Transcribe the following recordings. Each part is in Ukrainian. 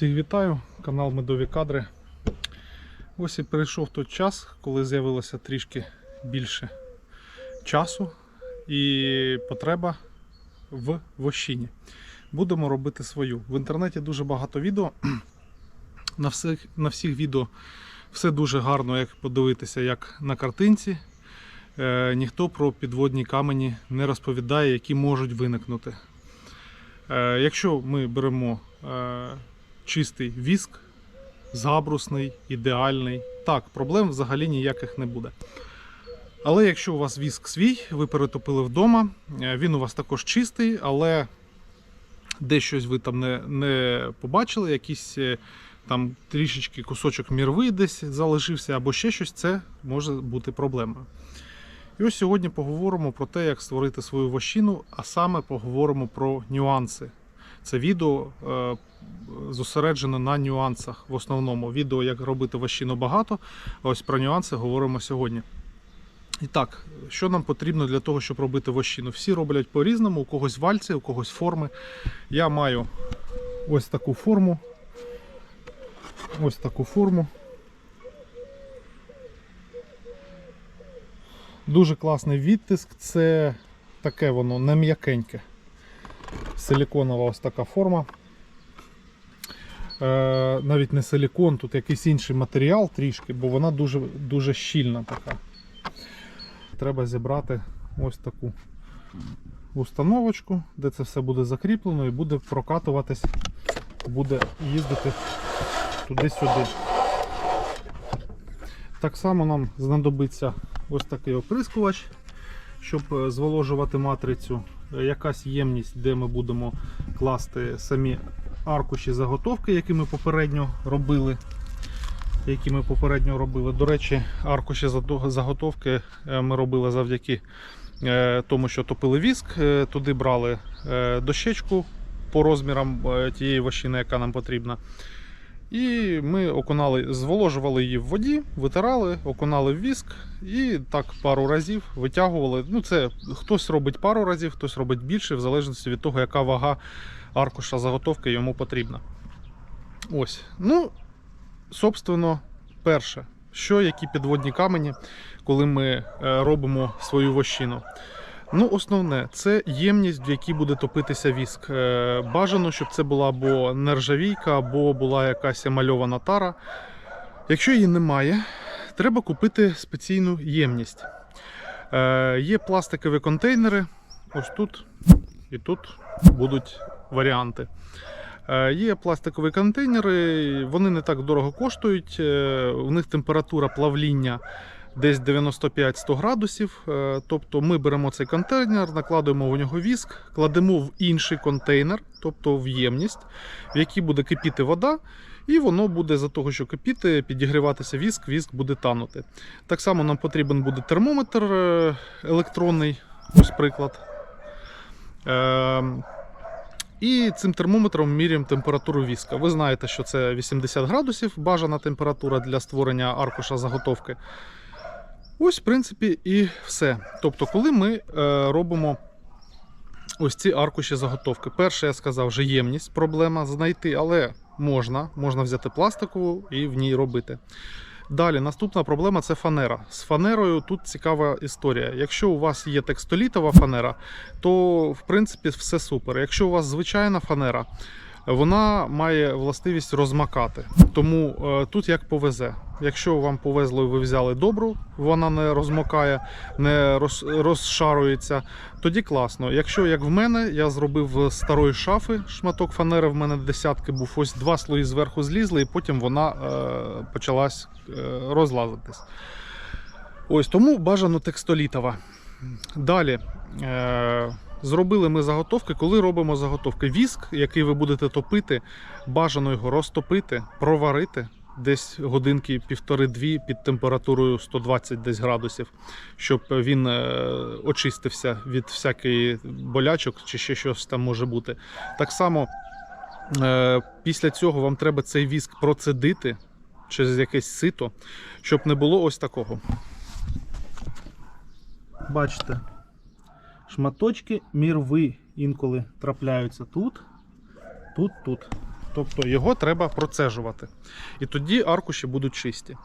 Всіх вітаю, канал Медові Кадри. Ось і прийшов той час, коли з'явилося трішки більше часу і потреба в вощині. Будемо робити свою. В інтернеті дуже багато відео. На всіх, на всіх відео все дуже гарно, як подивитися, як на картинці. Е, ніхто про підводні камені не розповідає, які можуть виникнути. Е, якщо ми беремо е, чистий віск, забрусний, ідеальний, так, проблем взагалі ніяких не буде. Але якщо у вас віск свій, ви перетопили вдома, е, він у вас також чистий, але десь щось ви там не, не побачили, якийсь е, там трішечки кусочок мірви десь залишився, або ще щось, це може бути проблемою. І ось сьогодні поговоримо про те, як створити свою вощину, а саме поговоримо про нюанси. Це відео е, зосереджено на нюансах. В основному відео, як робити вощину багато. Ось про нюанси говоримо сьогодні. І так, що нам потрібно для того, щоб робити вощину? Всі роблять по-різному, у когось вальці, у когось форми. Я маю ось таку форму. Ось таку форму. Дуже класний відтиск, це таке воно не м'якеньке. Силіконова ось така форма. Е, навіть не силікон, тут якийсь інший матеріал трішки, бо вона дуже, дуже щільна така. Треба зібрати ось таку установочку, де це все буде закріплено і буде прокатуватись, буде їздити туди-сюди. Так само нам знадобиться ось такий оприскувач, щоб е, зволожувати матрицю. Е, Якась ємність, де ми будемо класти самі аркуші заготовки, які ми попередньо робили. Які ми попередньо робили. До речі, аркуші заготовки е, ми робили завдяки е, тому, що топили віск. Туди брали дощечку по розмірам тієї вощини, яка нам потрібна. І ми окунали, зволожували її в воді, витирали, окунали в віск і так пару разів витягували. Ну, це хтось робить пару разів, хтось робить більше, в залежності від того, яка вага аркуша заготовки йому потрібна. Ось. Ну, собственно, перше, що які підводні камені, коли ми е, робимо свою вощину. Ну, основне, це ємність, в якій буде топитися віск. Е, Бажано, щоб це була або нержавійка, або була якась емальована тара. Якщо її немає, треба купити спеційну ємність. Е, Є пластикові контейнери. Ось тут і тут будуть варіанти. Е, Є пластикові контейнери, вони не так дорого коштують. У них температура плавління десь 95-100 градусів. Е, Тобто ми беремо цей контейнер, накладуємо в нього віск, кладемо в інший контейнер, тобто в ємність, в якій буде кипіти вода. І воно буде за того, що кипіти, підігріватися віск, віск буде танути. Так само нам потрібен буде термометр е, електронний, ось приклад. Е, і цим термометром міряємо температуру віска. Ви знаєте, що це 80 градусів бажана температура для створення аркуша заготовки. Ось, в принципі, і все. Тобто, коли ми е, робимо ось ці аркуші заготовки. Перше, я сказав, вже ємність, проблема знайти, але можна. Можна взяти пластикову і в ній робити. Далі, наступна проблема це фанера. З фанерою тут цікава історія. Якщо у вас є текстолітова фанера, то в принципі все супер. Якщо у вас звичайна фанера, вона має властивість розмакати. Тому е, тут як повезе. Якщо вам повезло і ви взяли добру, вона не розмокає, не роз, розшарується, тоді класно. Якщо як в мене, я зробив старої шафи шматок фанери, в мене десятки був, ось два слої зверху злізли, і потім вона е, почалась е, розлазитись. Ось тому бажано текстолітова. Далі. Е, Зробили ми заготовки. Коли робимо заготовки, віск, який ви будете топити, бажано його розтопити, проварити десь годинки півтори-дві під температурою 120 десь градусів, щоб він е, очистився від всякої болячок чи ще щось там може бути. Так само е, після цього вам треба цей віск процедити через якесь сито, щоб не було ось такого. Бачите, шматочки мірви інколи трапляються тут, тут, тут. Тобто його треба процежувати. І тоді аркуші будуть чисті.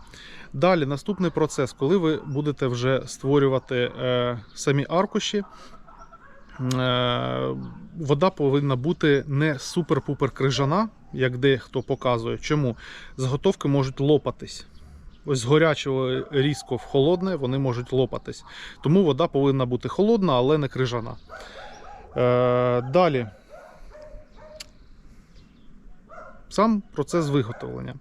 Далі наступний процес, коли ви будете вже створювати е, самі аркуші. Е, вода повинна бути не супер-пупер крижана, як дехто показує. Чому? Заготовки можуть лопатись. Ось з горячого різко в холодне вони можуть лопатись. Тому вода повинна бути холодна, але не крижана. Е, далі. Сам процес виготовлення.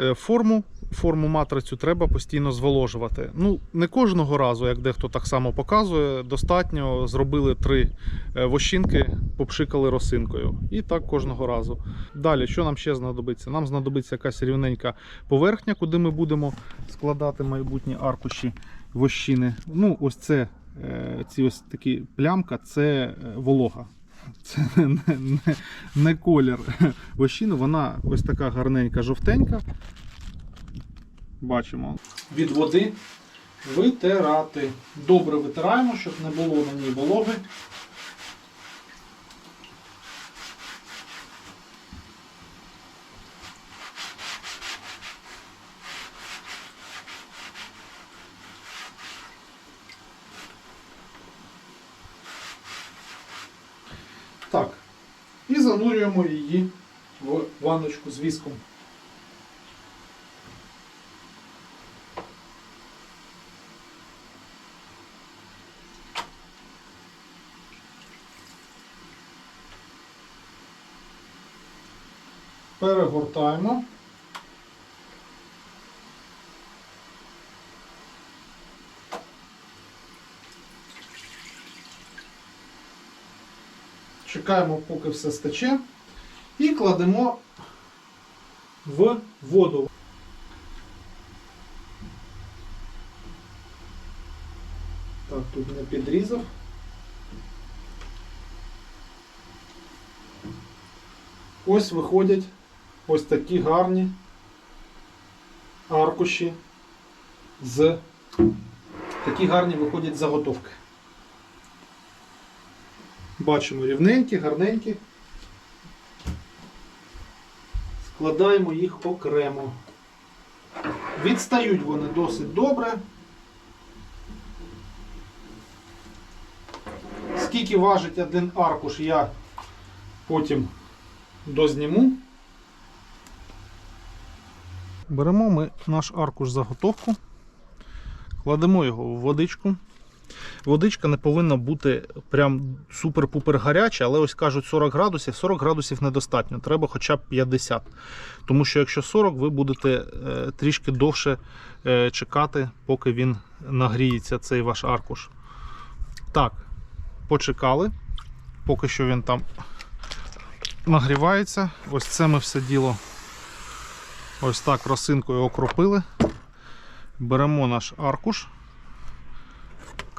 Е, Форму, форму матрицю треба постійно зволожувати. Ну, не кожного разу, як дехто так само показує, достатньо зробили три е, вощинки, попшикали росинкою. І так кожного разу. Далі, що нам ще знадобиться? Нам знадобиться якась рівненька поверхня, куди ми будемо складати майбутні аркуші вощини. Ну, ось це, е, ці ось такі плямка, це волога. Це не, не, не, колір вощини, вона ось така гарненька жовтенька. Бачимо. Від води витирати. Добре витираємо, щоб не було на ній вологи. Так. І занурюємо її в ванночку з віском. Перегортаємо. Чекаємо, поки все стече. І кладемо в воду. Так, тут не підрізав. Ось виходять ось такі гарні аркуші з такі гарні виходять заготовки. Бачимо рівненькі, гарненькі. Складаємо їх окремо. Відстають вони досить добре. Скільки важить один аркуш, я потім дозніму. Беремо ми наш аркуш заготовку, кладемо його в водичку. Водичка не повинна бути прям супер-пупер гаряча, але ось кажуть 40 градусів, 40 градусів недостатньо, треба хоча б 50. Тому що якщо 40, ви будете е, трішки довше е, чекати, поки він нагріється, цей ваш аркуш. Так, почекали, поки що він там нагрівається. Ось це ми все діло ось так росинкою окропили. Беремо наш аркуш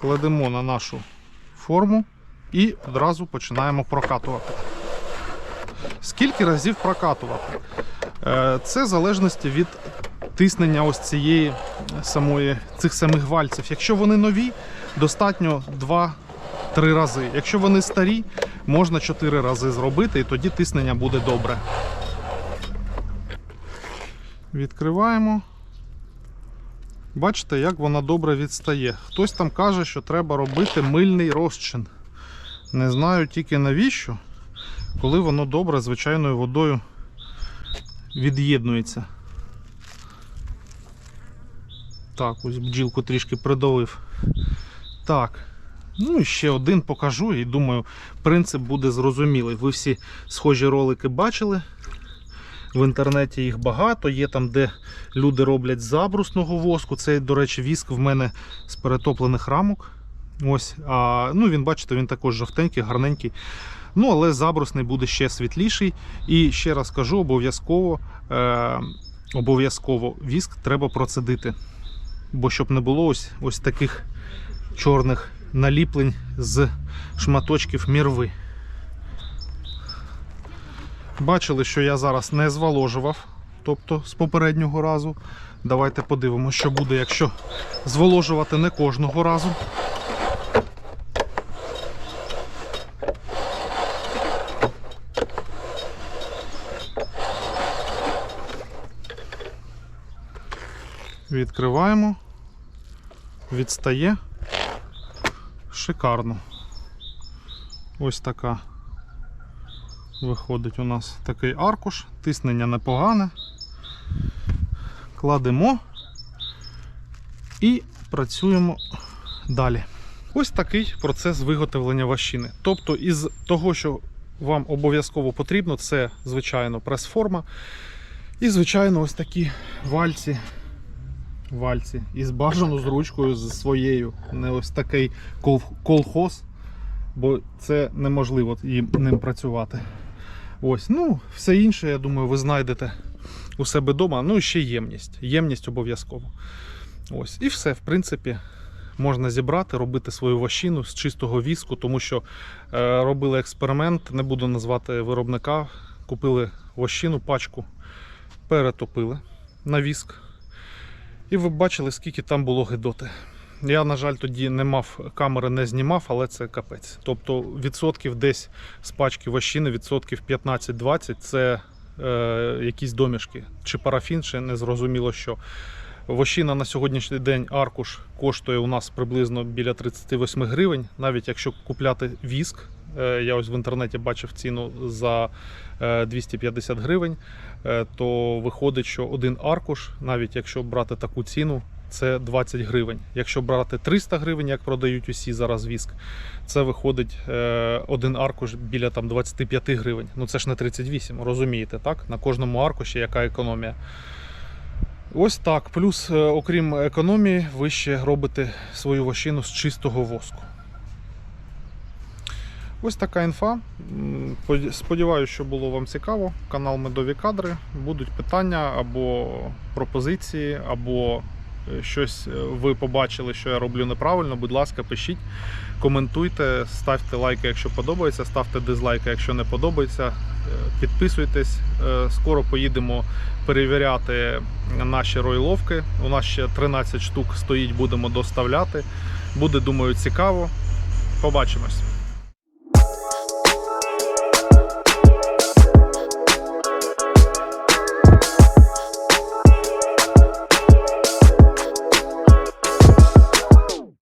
кладемо на нашу форму і одразу починаємо прокатувати. Скільки разів прокатувати? Е, Це в залежності від тиснення ось цієї самої, цих самих вальців. Якщо вони нові, достатньо 2-3 рази. Якщо вони старі, можна 4 рази зробити, і тоді тиснення буде добре. Відкриваємо. Бачите, як вона добре відстає. Хтось там каже, що треба робити мильний розчин. Не знаю тільки навіщо, коли воно добре звичайною водою від'єднується. Так, ось бджілку трішки придавив. Так. Ну і ще один покажу і думаю, принцип буде зрозумілий. Ви всі схожі ролики бачили. В інтернеті їх багато, є там, де люди роблять забрусного воску. Це, до речі, віск в мене з перетоплених рамок. Ось, а, ну Він, бачите, він також жовтенький, гарненький. Ну, але забрусний буде ще світліший. І ще раз кажу, обов'язково е, обов'язково віск треба процедити. Бо щоб не було ось, ось таких чорних наліплень з шматочків мірви. Бачили, що я зараз не зволожував, тобто з попереднього разу. Давайте подивимося, що буде, якщо зволожувати не кожного разу. Відкриваємо, відстає. Шикарно. Ось така виходить у нас такий аркуш. Тиснення непогане. Кладемо і працюємо далі. Ось такий процес виготовлення ващини. Тобто, із того, що вам обов'язково потрібно, це, звичайно, прес-форма. І, звичайно, ось такі вальці. Вальці. Із бажано з ручкою з своєю. Не ось такий колхоз, бо це неможливо їм ним працювати. Ось, ну, все інше, я думаю, ви знайдете у себе вдома. Ну і ще ємність. Ємність обов'язково. Ось, і все, в принципі, можна зібрати, робити свою ващину з чистого віску, тому що е, робили експеримент, не буду назвати виробника. Купили ващину, пачку, перетопили на віск. І ви бачили, скільки там було гидоти. Я, на жаль, тоді не мав камери, не знімав, але це капець. Тобто відсотків десь з пачки ващини, відсотків 15-20 це е, якісь домішки. Чи парафін, чи не зрозуміло що. Вощина на сьогоднішній день аркуш коштує у нас приблизно біля 38 гривень. Навіть якщо купляти віск, е, я ось в інтернеті бачив ціну за е, 250 гривень, е, то виходить, що один аркуш, навіть якщо брати таку ціну, це 20 гривень. Якщо брати 300 гривень, як продають усі зараз віск, це виходить е, один аркуш біля там 25 гривень. Ну це ж не 38, розумієте, так? На кожному аркуші яка економія. Ось так. Плюс, е, окрім економії, ви ще робите свою вощину з чистого воску. Ось така інфа. Сподіваюся, що було вам цікаво. Канал Медові кадри. Будуть питання або пропозиції, або щось е, ви побачили, що я роблю неправильно. Будь ласка, пишіть, коментуйте, ставте лайки, якщо подобається, ставте дизлайки, якщо не подобається. Е, Підписуйтесь. Е, Скоро поїдемо перевіряти наші ройловки. У нас ще 13 штук стоїть, будемо доставляти. Буде, думаю, цікаво. Побачимось.